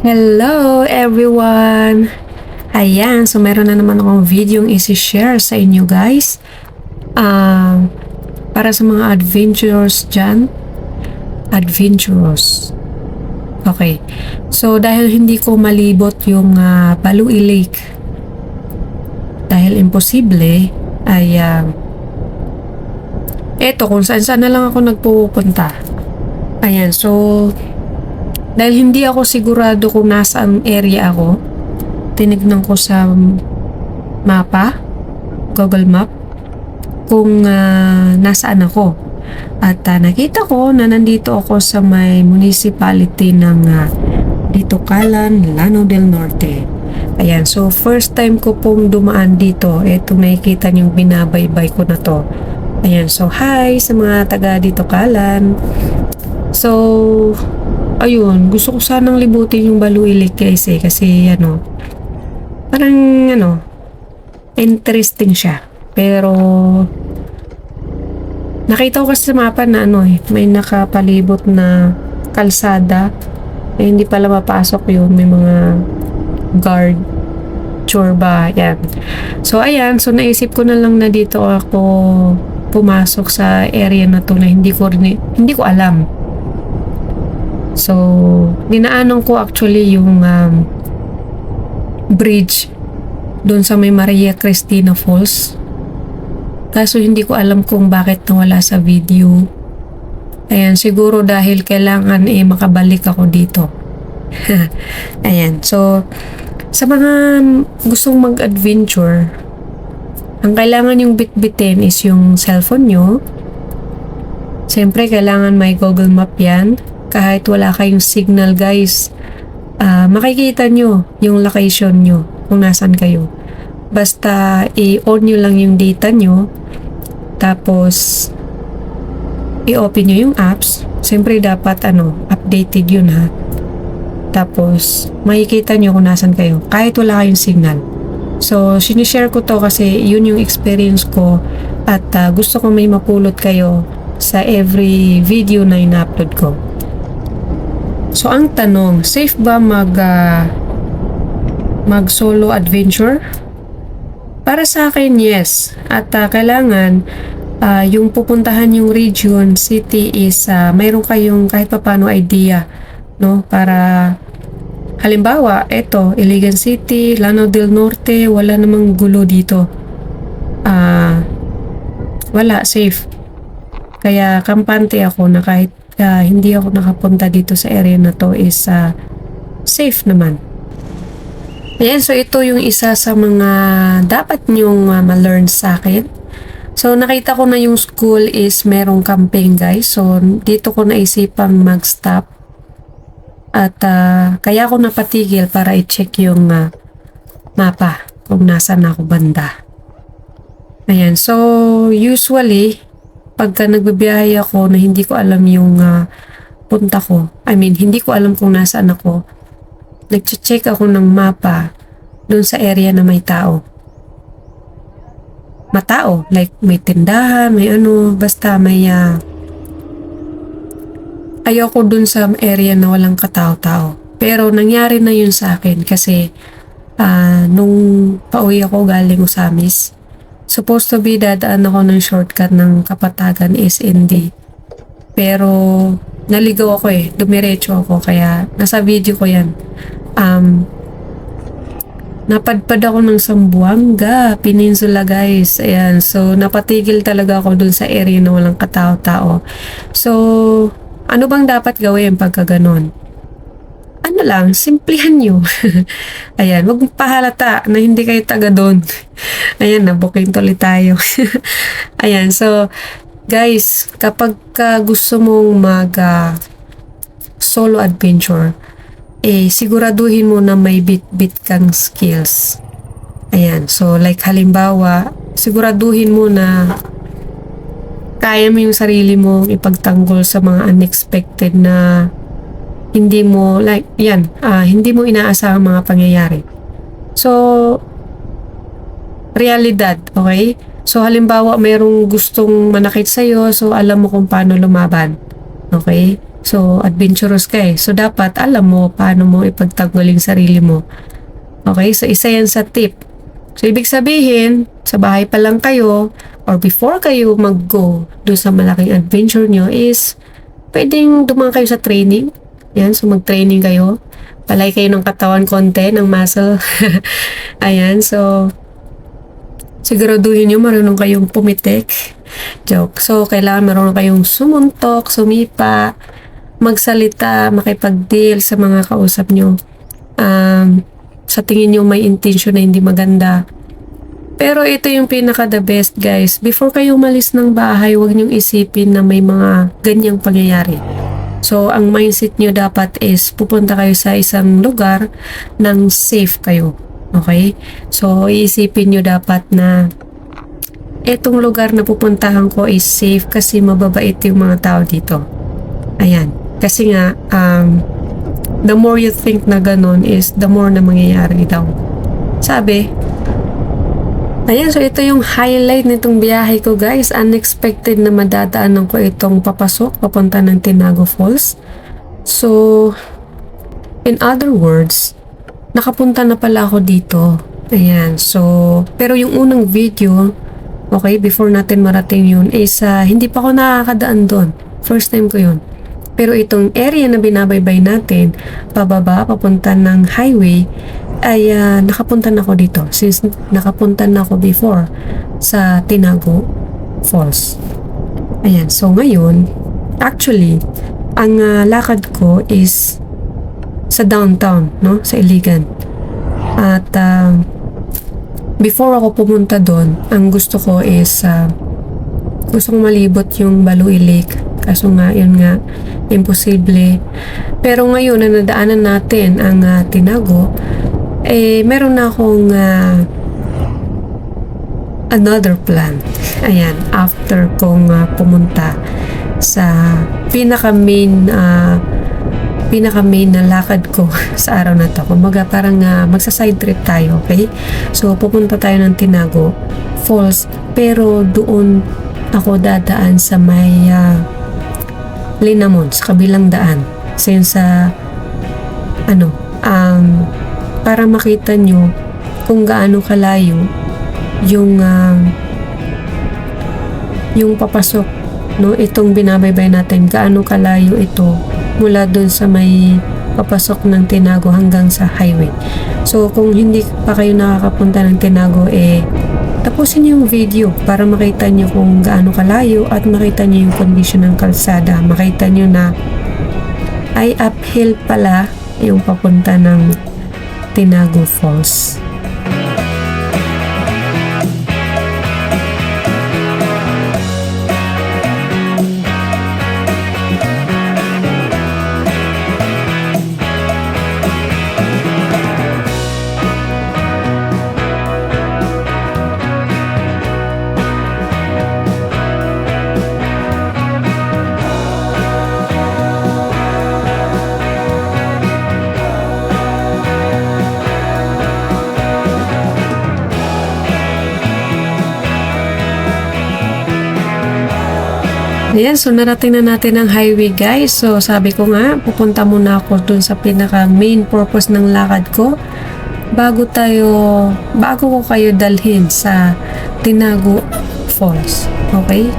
Hello everyone! Ayan, so meron na naman akong video yung isi-share sa inyo guys. Ah, para sa mga adventurers dyan. Adventurous. Okay. So dahil hindi ko malibot yung uh, Balui Lake, dahil imposible, ay ah, eto kung saan saan na lang ako nagpupunta. Ayan, so dahil hindi ako sigurado kung nasaan area ako, tinignan ko sa mapa, Google Map, kung ah, nasaan ako. At ah, nakita ko na nandito ako sa may municipality ng uh, Dito Lano del Norte. Ayan, so first time ko pong dumaan dito. Ito nakikita niyong binabaybay ko na to. Ayan, so hi sa mga taga Dito Calan. So, ayun, gusto ko sanang libutin yung Baluilik guys eh, kasi ano, parang ano, interesting siya. Pero, nakita ko kasi sa mapa na ano eh, may nakapalibot na kalsada, eh, hindi pala mapasok yun, may mga guard, chorba, yan. So, ayan, so naisip ko na lang na dito ako pumasok sa area na to na hindi ko, hindi ko alam. So, dinaanan ko actually yung um, bridge doon sa may Maria Cristina Falls. Kaso hindi ko alam kung bakit nawala sa video. Ayan, siguro dahil kailangan eh makabalik ako dito. Ayan, so sa mga gustong mag-adventure, ang kailangan yung bitbitin is yung cellphone nyo. Siyempre, kailangan may Google Map yan. Kahit wala kayong signal, guys, ah, makikita nyo yung location nyo kung nasan kayo. Basta i-on nyo lang yung data nyo. Tapos, i-open nyo yung apps. Siyempre, dapat ano, updated yun ha. Tapos, makikita nyo kung nasan kayo. Kahit wala kayong signal. So, sinishare ko to kasi yun yung experience ko at ah, gusto ko may mapulot kayo sa every video na ina-upload ko. So, ang tanong, safe ba mag ah, mag solo adventure? Para sa akin, yes. At ah, kailangan ah, yung pupuntahan yung region, city is ah, mayroon kayong kahit papano idea, no? Para halimbawa, eto, Iligan City, Lanao del Norte, wala namang gulo dito. Ah, wala, safe. Kaya kampante ako na kahit ah, hindi ako nakapunta dito sa area na to is ah, safe naman. Ayan, so ito yung isa sa mga dapat nyong uh, ma-learn sa akin. So, nakita ko na yung school is merong camping guys. So, dito ko naisipang mag-stop. At ah, kaya ako napatigil para i-check yung ah, mapa kung nasan ako banda. Ayan, so usually, pagka nagbibiyahe ako na hindi ko alam yung ah, punta ko, I mean, hindi ko alam kung nasaan ako, nag-check ako ng mapa dun sa area na may tao. Matao, like may tindahan, may ano, basta may ah, ayoko dun sa area na walang katao-tao. Pero nangyari na yun sa akin kasi ah, nung pauwi ako galing Usamis, supposed to be dadaan ako ng shortcut ng Kapatagan SND. Pero naligaw ako eh, dumiretso ako kaya nasa video ko yan. Um, napadpad ako ng Sambuanga Peninsula guys. Ayan, so napatigil talaga ako dun sa area na walang katao-tao. So, ano bang dapat gawin pagka ganon? Ano lang, simplihan nyo. Ayan, wag na hindi kayo taga doon. Ayan, nabuking tuloy tayo. Ayan, so, guys, kapag ka gusto mong mag ah, solo adventure, eh, siguraduhin mo na may bit-bit kang skills. Ayan, so like halimbawa, siguraduhin mo na kaya mo yung sarili mo ipagtanggol sa mga unexpected na hindi mo, like, yan, ah, hindi mo inaasahang mga pangyayari. So, realidad, okay? So, halimbawa, mayroong gustong manakit sa'yo, so alam mo kung paano lumaban. Okay? So, adventurous ka eh. So, dapat alam mo paano mo ipagtanggol yung sarili mo. Okay? So, isa yan sa tip. So, ibig sabihin, sa bahay pa lang kayo, or before kayo mag-go doon sa malaking adventure nyo is, pwedeng dumaan kayo sa training. Yan, so mag-training kayo. Palay kayo ng katawan konti, ng muscle. Ayan, so, siguraduhin nyo marunong kayong pumitik. Joke. So, kailangan marunong kayong sumuntok, sumipa, magsalita, makipag-deal sa mga kausap nyo. Um, sa tingin nyo may intention na hindi maganda. Pero ito yung pinaka the best guys. Before kayo umalis ng bahay, huwag nyong isipin na may mga ganyang pangyayari. So, ang mindset nyo dapat is pupunta kayo sa isang lugar nang safe kayo. Okay? So, iisipin nyo dapat na etong lugar na pupuntahan ko is safe kasi mababait yung mga tao dito. Ayan. Kasi nga, um, the more you think na ganun is the more na mangyayari daw. Sabi, Ayan, so ito yung highlight nitong biyahe ko guys. Unexpected na madadaanan ko itong papasok, papunta ng Tinago Falls. So, in other words, nakapunta na pala ako dito. Ayan, so, pero yung unang video, okay, before natin marating yun, is uh, hindi pa ako nakakadaan doon. First time ko yun. Pero itong area na binabaybay natin, pababa, papunta ng highway, ay uh, nakapunta na ako dito. Since nakapunta na ako before sa Tinago Falls. Ayan, so ngayon, actually, ang uh, lakad ko is sa downtown, no? Sa Iligan. At uh, before ako pumunta doon, ang gusto ko is uh, gusto kong malibot yung Balui Lake. Kaso nga, yun nga, imposible. Pero ngayon na nadaanan natin ang uh, Tinago, eh, meron na akong uh, another plan. Ayan, after kong uh, pumunta sa pinaka main uh, pinaka main na lakad ko sa araw na to. Kumaga parang uh, magsa side trip tayo, okay? So pupunta tayo ng Tinago Falls pero doon ako dadaan sa may uh, Linamon sa kabilang daan. Since uh, ano, um, para makita nyo kung gaano kalayo yung uh, yung papasok no itong binabaybay natin. Gaano kalayo ito mula doon sa may papasok ng Tinago hanggang sa highway. So kung hindi pa kayo nakakapunta ng Tinago eh tapusin yung video para makita niyo kung gaano kalayo at makita niyo yung condition ng kalsada. Makita niyo na ay uphill pala yung papunta ng Tinago Falls. Ayan, so narating na natin ang highway guys. So sabi ko nga, pupunta muna ako dun sa pinaka main purpose ng lakad ko. Bago tayo, bago ko kayo dalhin sa Tinago Falls. Okay?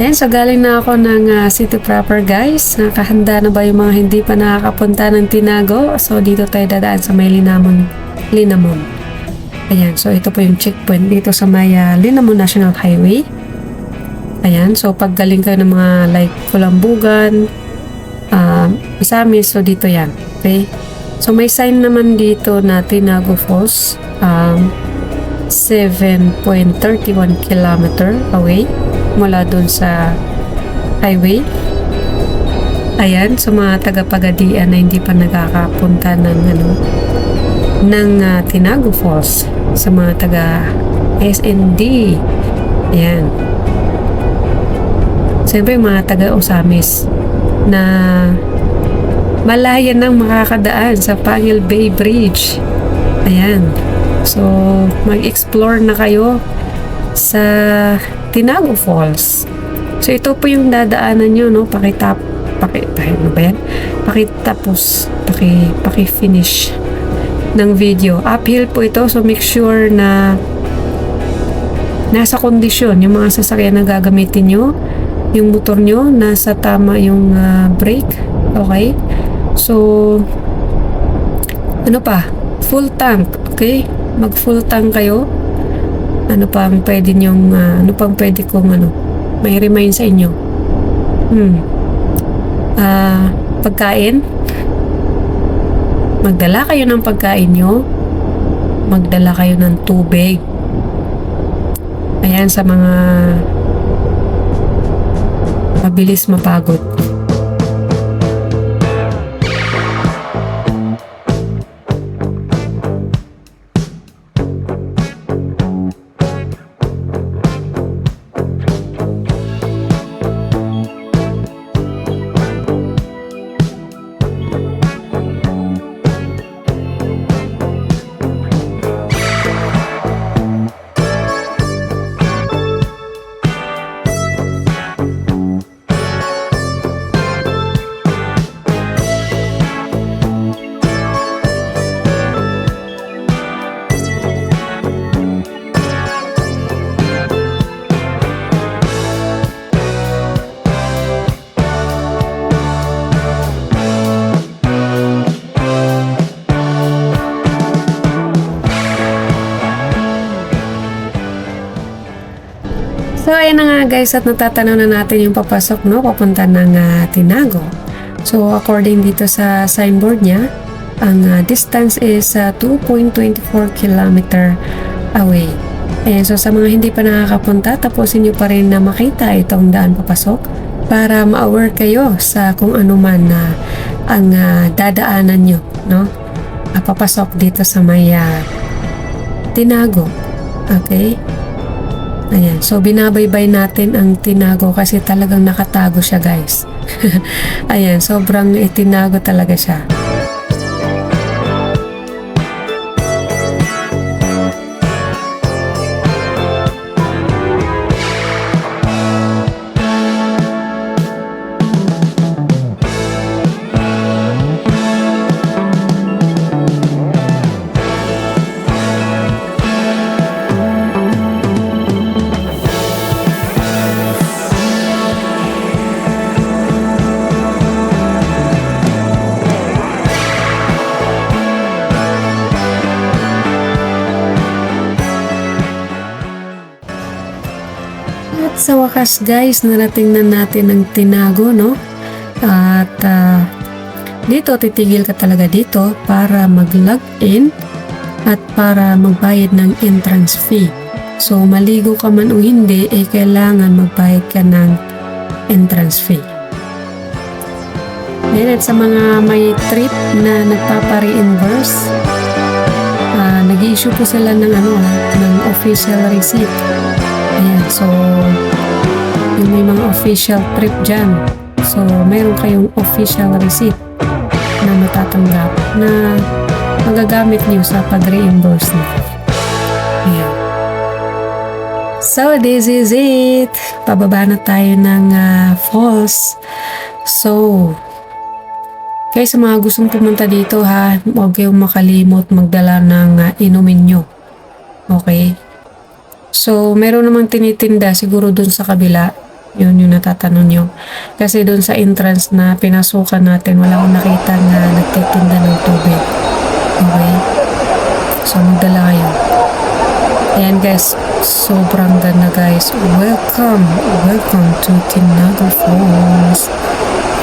Ayan, so galing na ako ng uh, city proper guys. Nakahanda na ba yung mga hindi pa nakakapunta ng Tinago? So dito tayo dadaan sa may Linamon. Linamon. Ayan, so ito po yung checkpoint dito sa may uh, Linamon National Highway. Ayan, so pag galing kayo ng mga like Kulambugan, uh, Isamis, so dito yan. Okay? So may sign naman dito na Tinago Falls, um, 7.31 kilometer away mula dun sa highway. Ayan, so mga taga-pagadian na hindi pa nakakapunta ng ano, ng uh, Tinago Falls sa mga taga SND. Yan. Siyempre mga taga Osamis na malaya nang makakadaan sa Pangil Bay Bridge. Ayan. So, mag-explore na kayo sa Tinago Falls. So ito po yung dadaanan nyo, no? Pakitap, paki, ano ba yan? Pakitapos, paki, paki-finish ng video. Uphill po ito, so make sure na nasa kondisyon yung mga sasakyan na gagamitin nyo. Yung motor nyo, nasa tama yung ah, brake. Okay? So, ano pa? Full tank, okay? Mag full tank kayo. Ano pa ang pwede nyong, ah, ano pang pwede kong ano, may remind sa inyo. Hmm. Ah, pagkain. Magdala kayo ng pagkain nyo. Magdala kayo ng tubig. Ayan sa mga mabilis mapagod. Guys at natatanaw na natin yung papasok no, papunta ng ah, Tinago. So, according dito sa signboard niya, ang ah, distance is ah, 2.24 kilometer away. Ayan, so sa mga hindi pa nakakapunta, tapusin nyo pa rin na makita itong daan papasok para ma-aware kayo sa kung ano man na ang ah, dadaanan nyo, no? Ah, papasok dito sa may ah, Tinago. Okay? Ayan. So, binabaybay natin ang tinago kasi talagang nakatago siya, guys. Ayan. Sobrang itinago talaga siya. Wakas guys, narating na natin ang tinago, no? At ah, dito, titigil ka talaga dito para mag-log in at para magbayad ng entrance fee. So, maligo ka man o hindi, eh kailangan magbayad ka ng entrance fee. Then, at sa mga may trip na nagpapa-reimburse, ah, nag-issue po sila ng ano, ng official receipt. Ayan, so yung may mga official trip dyan. So, meron kayong official receipt na matatanggap na magagamit niyo sa pag-reimburse niyo. Ayan. So, this is it. Pababa na tayo ng ah, falls. So, kaya sa mga gustong pumunta dito ha, huwag kayong makalimot magdala ng ah, inumin nyo. Okay? So, meron namang tinitinda siguro dun sa kabila. Yun yung natatanong nyo. Kasi dun sa entrance na pinasukan natin, wala akong nakita na nagtitinda ng tubig. Okay? So, magdala kayo. Ayan guys, sobrang ganda guys. Welcome, welcome to Tinago Falls.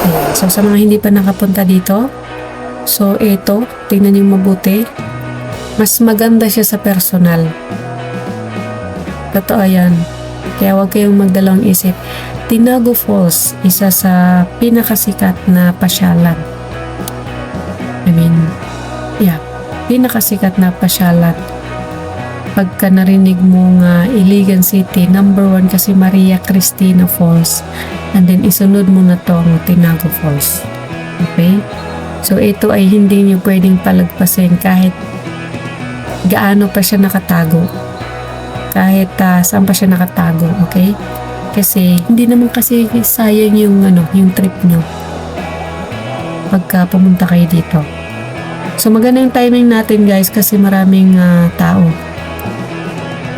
Ayan. So, sa mga hindi pa nakapunta dito, so ito, tingnan niyo mabuti. Mas maganda siya sa personal. Totoo yan. Kaya huwag kayong magdalawang isip. Tinago Falls, isa sa pinakasikat na pasyalan. I mean, yeah, pinakasikat na pasyalan. Pagka narinig mo nga Iligan City, number one kasi Maria Cristina Falls. And then isunod mo na to ang Tinago Falls. Okay? So ito ay hindi nyo pwedeng palagpasin kahit gaano pa siya nakatago kahit ah, saan pa siya nakatago, okay? Kasi hindi naman kasi sayang yung ano, yung trip nyo pagka pumunta kayo dito. So maganda yung timing natin guys kasi maraming ah, tao.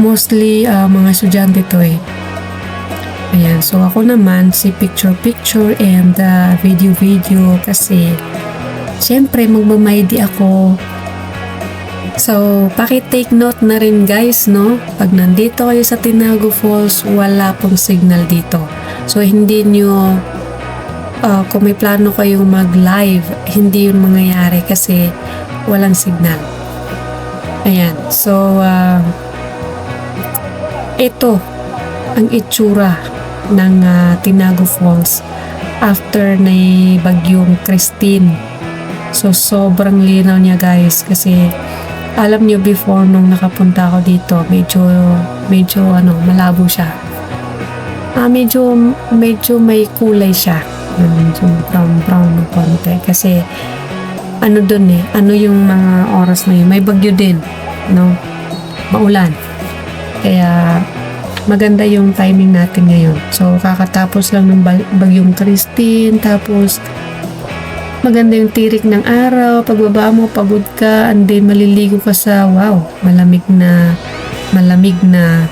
Mostly ah, mga estudyante to eh. Ayan, so ako naman si picture-picture and video-video kasi syempre magmamaydi ako. So, paki-take note na rin guys, no? Pag nandito kayo sa Tinago Falls, wala pong signal dito. So, hindi nyo, ah, kung may plano kayong mag-live, hindi yun mangyayari kasi walang signal. Ayan, so, ah, ito ang itsura ng ah, Tinago Falls after na bagyong Christine. So, sobrang linaw niya guys kasi alam niyo before nung nakapunta ako dito, medyo, medyo ano, malabo siya. Ah, medyo, medyo may kulay siya. Medyo brown, brown ng konti. Kasi, ano dun eh, ano yung mga oras na yun, may bagyo din, no? Maulan. Kaya, maganda yung timing natin ngayon. So, kakatapos lang ng bagyong Christine, tapos, maganda yung tirik ng araw, pagbaba mo, pagod ka, and then maliligo ka sa, wow, malamig na, malamig na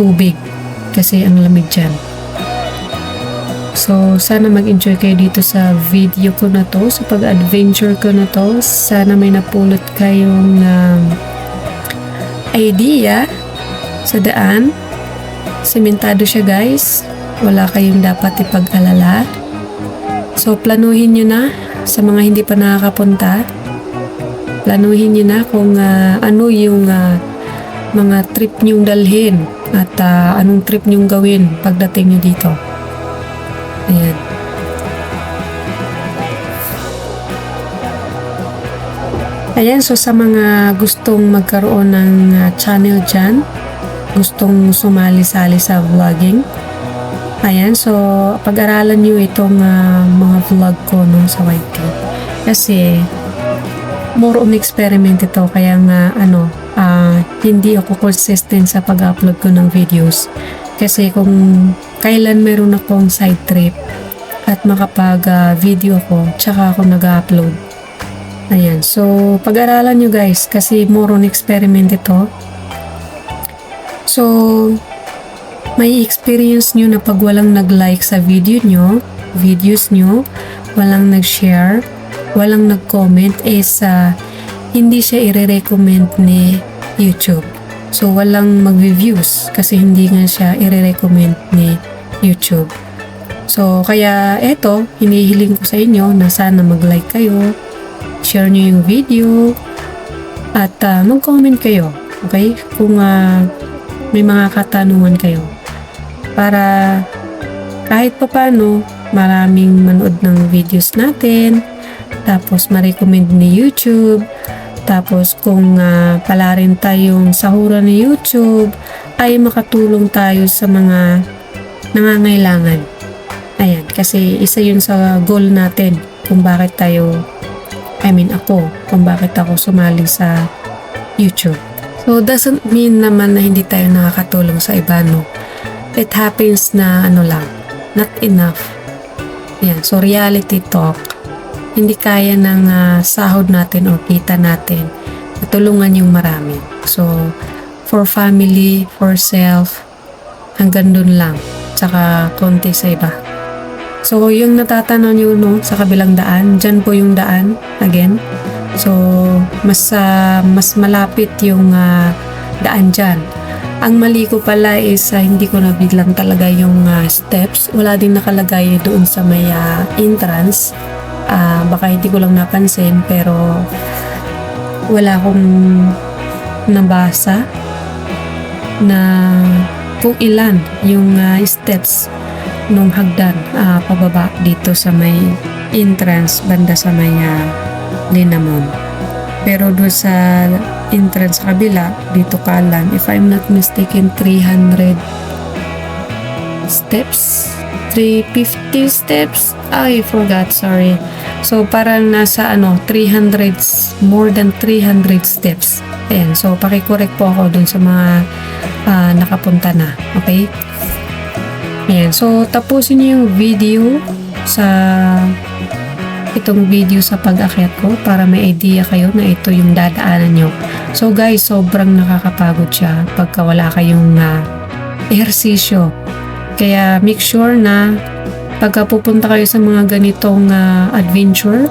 tubig. Kasi ang lamig dyan. So, sana mag-enjoy kayo dito sa video ko na to, sa pag-adventure ko na to. Sana may napulot kayong um, idea sa daan. Sementado siya guys. Wala kayong dapat ipag-alala. So, planuhin nyo na sa mga hindi pa nakakapunta. Planuhin nyo na kung ah, ano yung ah, mga trip nyong dalhin at ah, anong trip nyong gawin pagdating nyo dito. Ayan. Ayan, so sa mga gustong magkaroon ng ah, channel dyan, gustong sumali-sali sa vlogging, Ayan, so pag-aralan nyo itong ah, mga vlog ko no, sa YT. Kasi more on experiment ito kaya nga ano, ah, hindi ako consistent sa pag-upload ko ng videos. Kasi kung kailan meron akong side trip at makapag ah, video ko, tsaka ako nag-upload. Ayan, so pag-aralan nyo guys kasi more on experiment ito. So, may experience nyo na pag walang nag-like sa video nyo, videos nyo, walang nag-share, walang nag-comment, is ah, hindi siya i-recommend ni YouTube. So, walang mag-views kasi hindi nga siya i-recommend ni YouTube. So, kaya eto, hinihiling ko sa inyo na sana mag-like kayo, share nyo yung video, at ah, mag-comment kayo. Okay? Kung ah, may mga katanungan kayo para kahit papano maraming manood ng videos natin. Tapos ma-recommend ni YouTube. Tapos kung uh, pala rin tayong sahura ni YouTube ay makatulong tayo sa mga nangangailangan. Ayan kasi isa yun sa goal natin kung bakit tayo I mean ako kung bakit ako sumali sa YouTube. So doesn't mean naman na hindi tayo nakakatulong sa iba no it happens na ano lang, not enough. Yan, so reality talk. Hindi kaya ng ah, sahod natin o kita natin matulungan yung marami. So, for family, for self, hanggang dun lang. Tsaka konti sa iba. So, yung natatanaw nyo no, sa kabilang daan, dyan po yung daan, again. So, mas, ah, mas malapit yung ah, daan dyan. Ang mali ko pala is ah, hindi ko nabiglang talaga yung ah, steps. Wala din nakalagay doon sa may ah, entrance. Ah, baka hindi ko lang napansin pero wala akong nabasa na kung ilan yung ah, steps nung hagdan ah, pababa dito sa may entrance banda sa may ah, Linamon. Pero doon sa entrance sa kabila, dito kalan, if I'm not mistaken, 300 steps. 350 steps. I forgot, sorry. So, parang nasa ano, 300, s- more than 300 steps. Ayan, so pakicorrect po ako dun sa mga ah, nakapunta na. Okay? Ayan, so tapusin niyo yung video sa itong video sa pag-akyat ko para may idea kayo na ito yung dadaanan nyo. So guys, sobrang nakakapagod siya pagka wala kayong uh, ehersisyo. Kaya make sure na pagka pupunta kayo sa mga ganitong ah, adventure,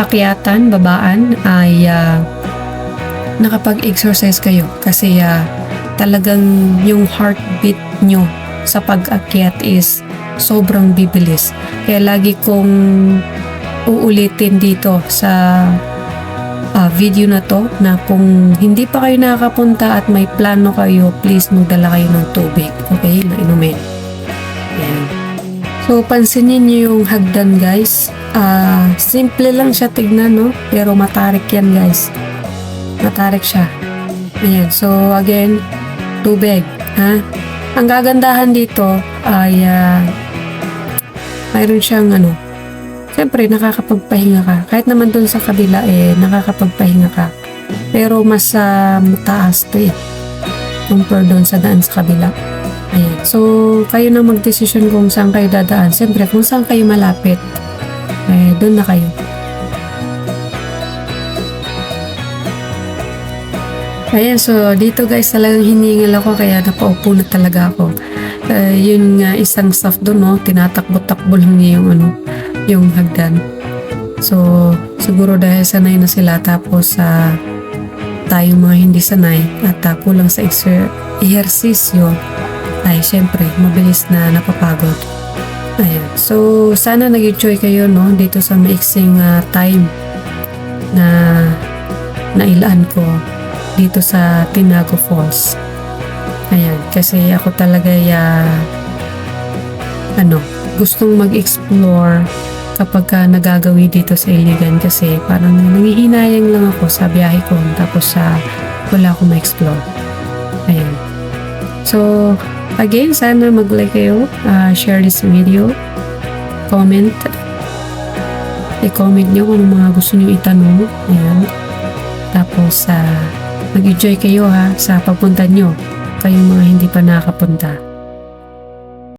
akyatan, babaan, ay ah, nakapag-exercise kayo. Kasi ah, talagang yung heartbeat nyo sa pag-akyat is sobrang bibilis. Kaya lagi kong uulitin dito sa ah, video na to na kung hindi pa kayo nakakapunta at may plano kayo, please magdala kayo ng tubig. Okay? Na inumin. Ayan. So, pansinin niyo yung hagdan guys. Ah, simple lang siya tignan, no? Pero matarik yan guys. Matarik siya. Ayan. So, again, tubig. Ha? Ang gagandahan dito ay ah, mayroon siyang ano, Siyempre, nakakapagpahinga ka. Kahit naman dun sa kabila, eh, nakakapagpahinga ka. Pero mas ah, mataas to eh. Compare dun sa daan sa kabila. Ayan. So, kayo na magdesisyon kung saan kayo dadaan. Siyempre, kung saan kayo malapit, eh, dun na kayo. Ayan, so dito guys talagang hiningal ako kaya napaupo na talaga ako. Eh, yun nga isang staff doon, no, tinatakbo-takbo lang yung ano, yung hagdan. So, siguro dahil sanay na sila tapos sa tayong mga hindi sanay at uh, kulang sa ehersisyo ay syempre mabilis na napapagod. Ayan. So, sana nag-enjoy kayo no dito sa maiksing ah, time na nailaan ko dito sa Tinago Falls. Ayan, kasi ako talaga ya ano, gustong mag-explore kapag ka nagagawi dito sa Iligan kasi parang nangihinayang lang ako sa biyahe ko tapos sa wala akong ma-explore. Ayan. So, again, sana mag-like kayo, ah, share this video, comment, i-comment nyo kung mga gusto nyo itanong. Ayan. Tapos, ah, mag-enjoy kayo ha sa pagpunta nyo kayong mga hindi pa nakapunta.